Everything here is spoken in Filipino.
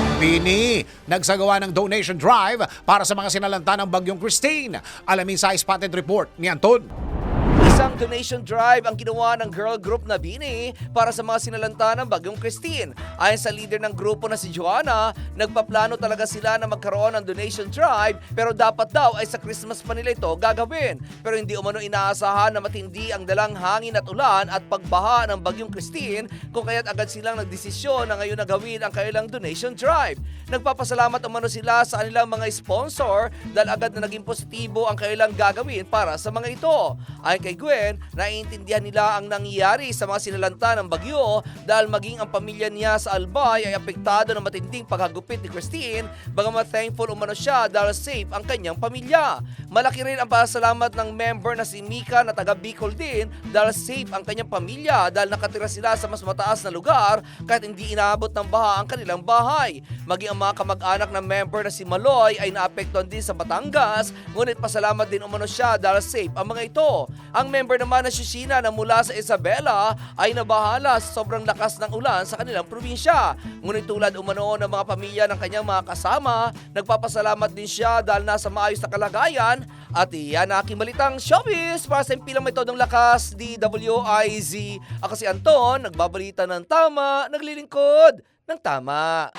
At Bini, nagsagawa ng donation drive para sa mga sinalanta ng Bagyong Christine. Alamin sa spotted report ni Anton. Isang donation drive ang ginawa ng girl group na Bini para sa mga sinalanta ng Bagyong Christine. Ayon sa leader ng grupo na si Joanna, nagpaplano talaga sila na magkaroon ng donation drive pero dapat daw ay sa Christmas pa nila ito gagawin. Pero hindi umano inaasahan na matindi ang dalang hangin at ulan at pagbaha ng Bagyong Christine kung kaya't agad silang nagdesisyon na ngayon na gawin ang kailang donation drive. Nagpapasalamat umano sila sa kanilang mga sponsor dahil agad na naging positibo ang kailang gagawin para sa mga ito. Ayon kay Gwen, naiintindihan nila ang nangyayari sa mga sinalanta ng bagyo dahil maging ang pamilya niya sa Albay ay apektado ng matinding paghagupit ni Christine bagamat thankful umano siya dahil safe ang kanyang pamilya. Malaki rin ang pasalamat ng member na si Mika na taga Bicol din dahil safe ang kanyang pamilya dahil nakatira sila sa mas mataas na lugar kahit hindi inaabot ng baha ang kanilang bahay. Maging ang mga kamag-anak ng member na si Maloy ay naapektuhan din sa Batangas ngunit pasalamat din umano siya dahil safe ang mga ito. Ang member naman na si Sheena na mula sa Isabela ay nabahala sa sobrang lakas ng ulan sa kanilang probinsya. Ngunit tulad umano ng mga pamilya ng kanyang mga kasama, nagpapasalamat din siya dahil nasa maayos na kalagayan kasagutan at iyan ang aking balitang showbiz para sa impilang may todong lakas, DWIZ. Ako si Anton, nagbabalita ng tama, naglilingkod ng tama.